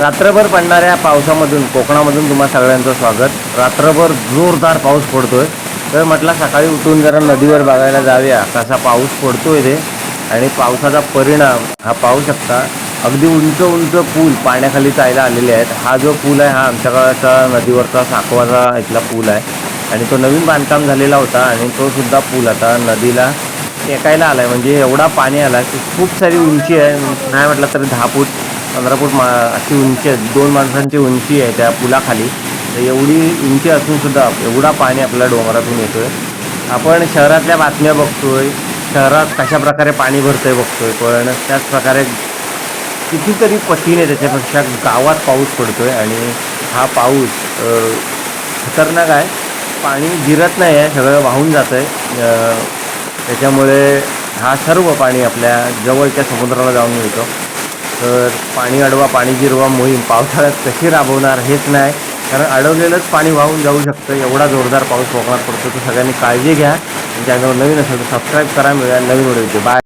रात्रभर पडणाऱ्या पावसामधून कोकणामधून तुम्हा सगळ्यांचं स्वागत. रात्रभर जोरदार पाऊस पडतोय. तर म्हटलं सकाळी उठून जरा नदीवर बघायला जाऊया. कसा पाऊस पडतोय ते आणि पावसाचा परिणाम हा पाहू शकता अगदी उंच उंच पूल पाण्याखाली जायला आलेले आहेत. हा जो पूल आहे हा आमच्याकडचा नदीवरचा साकवाचा इथला पूल आहे. आणि तो नवीन बांधकाम झालेला होता आणि तो सुद्धा पूल आता नदीला टेकायला आहे म्हणजे एवढा पाणी आला की खूप सारी उंची आहे. नाही म्हटलं तरी दहा फूट पंधरा फूट मा अशी उंची आहे. दोन माणसांची उंची आहे त्या पुलाखाली. तर एवढी उंची असूनसुद्धा एवढा पाणी आपल्या डोंगरातून येतो आहे आपण शहरातल्या बातम्या बघतो आहे शहरात कशा प्रकारे पाणी बघतो आहे पण त्याचप्रकारे कितीतरी पटीने त्याच्यापेक्षा गावात पाऊस पडतो आहे आणि हा पाऊस खतरनाक आहे. पाणी जिरत नाही आहे. सगळं वाहून जातं आहे त्याच्यामुळे हा सर्व पाणी आपल्या जवळच्या समुद्राला जाऊन मिळतो. तर पाणी अडवा पाणी जिरवा मोहीम. पावसाळ्यात कशी राबवणार हेच नाही. कारण अडवलेलंच पाणी वाहून जाऊ शकतं. एवढा जोरदार पाऊस कोकणात पडतो. तर सगळ्यांनी काळजी घ्या. चॅनल नवीन असेल तर सबस्क्राईब करा. मिळेल नवीन व्हिडिओ बाय